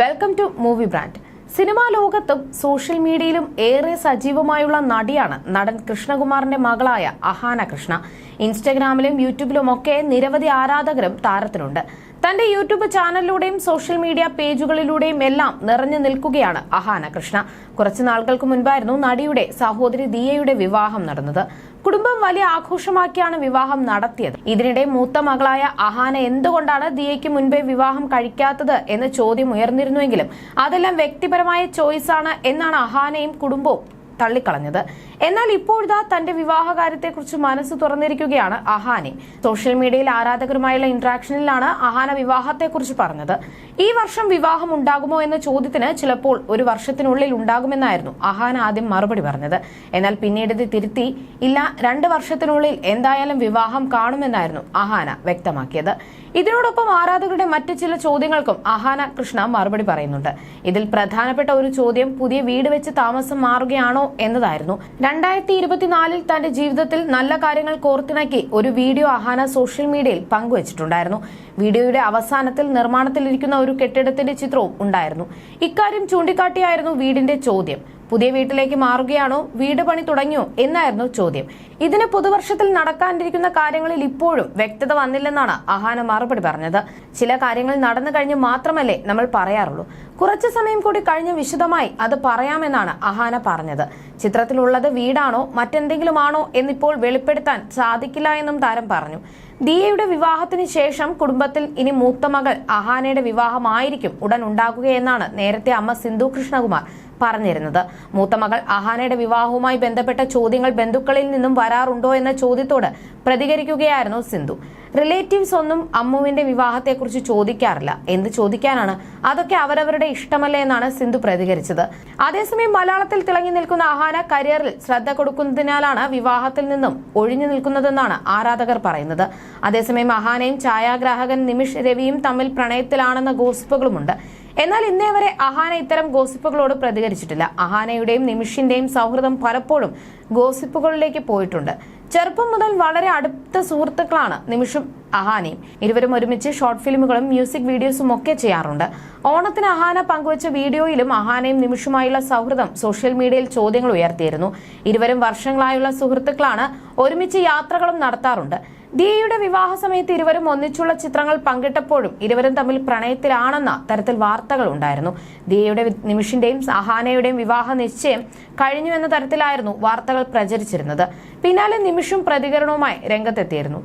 Welcome to movie brand cinema ലോകത്തും social മീഡിയയിലും ഏറെ സജീവമായുള്ള നടിയാണ് നടൻ കൃഷ്ണകുമാറിന്റെ മകളായ അഹാന കൃഷ്ണ. ഇൻസ്റ്റഗ്രാമിലും യൂട്യൂബിലും ഒക്കെ നിരവധി ആരാധകരും താരത്തിനുണ്ട്. തന്റെ യൂട്യൂബ് ചാനലിലൂടെയും സോഷ്യൽ മീഡിയ പേജുകളിലൂടെയും എല്ലാം നിറഞ്ഞു നിൽക്കുകയാണ് അഹാന കൃഷ്ണ. കുറച്ചു നാളുകൾക്ക് മുൻപായിരുന്നു നടിയുടെ സഹോദരി ദിയയുടെ വിവാഹം നടന്നത്. കുടുംബം വലിയ ആഘോഷമാക്കിയാണ് വിവാഹം നടത്തിയത്. ഇതിനിടെ മൂത്ത മകളായ അഹാന എന്തുകൊണ്ടാണ് ദിയയ്ക്ക് മുൻപേ വിവാഹം കഴിക്കാത്തത് എന്ന ചോദ്യം ഉയർന്നിരുന്നുവെങ്കിലും അതെല്ലാം വ്യക്തിപരമായ ചോയ്സാണ് എന്നാണ് അഹാനയും കുടുംബവും തള്ളിക്കളഞ്ഞത്. എന്നാൽ ഇപ്പോഴിതാ തന്റെ വിവാഹകാര്യത്തെക്കുറിച്ച് മനസ്സ് തുറന്നിരിക്കുകയാണ് അഹാനെ. സോഷ്യൽ മീഡിയയിൽ ആരാധകരുമായുള്ള ഇന്ററാക്ഷനിലാണ് അഹാന വിവാഹത്തെക്കുറിച്ച് പറഞ്ഞത്. ഈ വർഷം വിവാഹം ഉണ്ടാകുമോ എന്ന ചോദ്യത്തിന് ചിലപ്പോൾ ഒരു വർഷത്തിനുള്ളിൽ ഉണ്ടാകുമെന്നായിരുന്നു അഹാന ആദ്യം മറുപടി പറഞ്ഞത്. എന്നാൽ പിന്നീട് ഇത് തിരുത്തി ഇല്ല രണ്ട് വർഷത്തിനുള്ളിൽ എന്തായാലും വിവാഹം കാണുമെന്നായിരുന്നു അഹാന വ്യക്തമാക്കിയത്. ഇതിനോടൊപ്പം ആരാധകരുടെ മറ്റ് ചില ചോദ്യങ്ങൾക്കും അഹാന കൃഷ്ണ മറുപടി പറയുന്നുണ്ട്. ഇതിൽ പ്രധാനപ്പെട്ട ഒരു ചോദ്യം പുതിയ വീട് വെച്ച് താമസം മാറുകയാണോ എന്നതായിരുന്നു. രണ്ടായിരത്തി ഇരുപത്തിനാലിൽ തന്റെ ജീവിതത്തിൽ നല്ല കാര്യങ്ങൾ കോർത്തിണക്കി ഒരു വീഡിയോ അഹാന സോഷ്യൽ മീഡിയയിൽ പങ്കുവച്ചിട്ടുണ്ടായിരുന്നു. വീഡിയോയുടെ അവസാനത്തിൽ നിർമ്മാണത്തിലിരിക്കുന്ന ഒരു കെട്ടിടത്തിന്റെ ചിത്രവും ഉണ്ടായിരുന്നു. ഇക്കാര്യം ചൂണ്ടിക്കാട്ടിയായിരുന്നു വീടിന്റെ ചോദ്യം. പുതിയ വീട്ടിലേക്ക് മാറുകയാണോ? വീട് പണി തുടങ്ങിയോ? എന്നായിരുന്നു ചോദ്യം. ഇതിന് പുതുവർഷത്തിൽ നടക്കാനിരിക്കുന്ന കാര്യങ്ങളിൽ ഇപ്പോഴും വ്യക്തത വന്നില്ലെന്നാണ് അഹാന മറുപടി പറഞ്ഞത്. ചില കാര്യങ്ങൾ നടന്നു കഴിഞ്ഞ് മാത്രമല്ലേ നമ്മൾ പറയാറുള്ളൂ. കുറച്ചു സമയം കൂടി കഴിഞ്ഞ് വിശദമായി അത് പറയാമെന്നാണ് അഹാന പറഞ്ഞത്. ചിത്രത്തിലുള്ളത് വീടാണോ മറ്റെന്തെങ്കിലും ആണോ എന്നിപ്പോൾ വെളിപ്പെടുത്താൻ സാധിക്കില്ല എന്നും താരം പറഞ്ഞു. ദിയയുടെ വിവാഹത്തിന് ശേഷം കുടുംബത്തിൽ ഇനി മൂത്ത മകൾ അഹാനയുടെ വിവാഹമായിരിക്കും ഉടൻ ഉണ്ടാകുകയെന്നാണ് നേരത്തെ അമ്മ സിന്ധു കൃഷ്ണകുമാർ പറഞ്ഞിരുന്നത്. മൂത്ത മകൾ അഹാനയുടെ വിവാഹവുമായി ബന്ധപ്പെട്ട ചോദ്യങ്ങൾ ബന്ധുക്കളിൽ നിന്നും വരാറുണ്ടോ എന്ന ചോദ്യത്തോട് പ്രതികരിക്കുകയായിരുന്നു സിന്ധു. റിലേറ്റീവ്സ് ഒന്നും അമ്മുവിന്റെ വിവാഹത്തെക്കുറിച്ച് ചോദിക്കാറില്ല. എന്ത് ചോദിക്കാനാണ്? അതൊക്കെ അവരവരുടെ ഇഷ്ടമല്ലേ എന്നാണ് സിന്ധു പ്രതികരിച്ചത്. അതേസമയം മലയാളത്തിൽ തിളങ്ങി നിൽക്കുന്ന അഹാന കരിയറിൽ ശ്രദ്ധ കൊടുക്കുന്നതിനാലാണ് വിവാഹത്തിൽ നിന്നും ഒഴിഞ്ഞു നിൽക്കുന്നതെന്നാണ് ആരാധകർ പറയുന്നത്. അതേസമയം അഹാനയും ഛായാഗ്രാഹകൻ നിമിഷ് രവിയും തമ്മിൽ പ്രണയത്തിലാണെന്ന ഗോസിപ്പുകളുമുണ്ട്. എന്നാൽ ഇന്നേ വരെ അഹാന ഇത്തരം ഗോസിപ്പുകളോട് പ്രതികരിച്ചിട്ടില്ല. അഹാനയുടെയും നിമിഷിന്റെയും സൗഹൃദം പലപ്പോഴും ഗോസിപ്പുകളിലേക്ക് പോയിട്ടുണ്ട്. ചെറുപ്പം മുതൽ വളരെ അടുത്ത സുഹൃത്തുക്കളാണ് നിമിഷും അഹാനയും. ഇരുവരും ഒരുമിച്ച് ഷോർട്ട് ഫിലിമുകളും മ്യൂസിക് വീഡിയോസും ഒക്കെ ചെയ്യാറുണ്ട്. ഓണത്തിന് അഹാന പങ്കുവച്ച വീഡിയോയിലും അഹാനയും നിമിഷുമായുള്ള സൗഹൃദം സോഷ്യൽ മീഡിയയിൽ ചോദ്യങ്ങൾ ഉയർത്തിയിരുന്നു. ഇരുവരും വർഷങ്ങളായുള്ള സുഹൃത്തുക്കളാണ് ഒരുമിച്ച് യാത്രകളും നടത്താറുണ്ട്. ദിയയുടെ വിവാഹ സമയത്ത് ഇരുവരും ഒന്നിച്ചുള്ള ചിത്രങ്ങൾ പങ്കിട്ടപ്പോഴും ഇരുവരും തമ്മിൽ പ്രണയത്തിലാണെന്ന തരത്തിൽ വാർത്തകൾ ഉണ്ടായിരുന്നു. ദിയയുടെ നിമിഷിന്റെയും സഹാനയുടെയും വിവാഹ നിശ്ചയം കഴിഞ്ഞു എന്ന തരത്തിലായിരുന്നു വാർത്തകൾ പ്രചരിച്ചിരുന്നത്. പിന്നാലെ നിമിഷും പ്രതികരണവുമായി രംഗത്തെത്തിയിരുന്നു.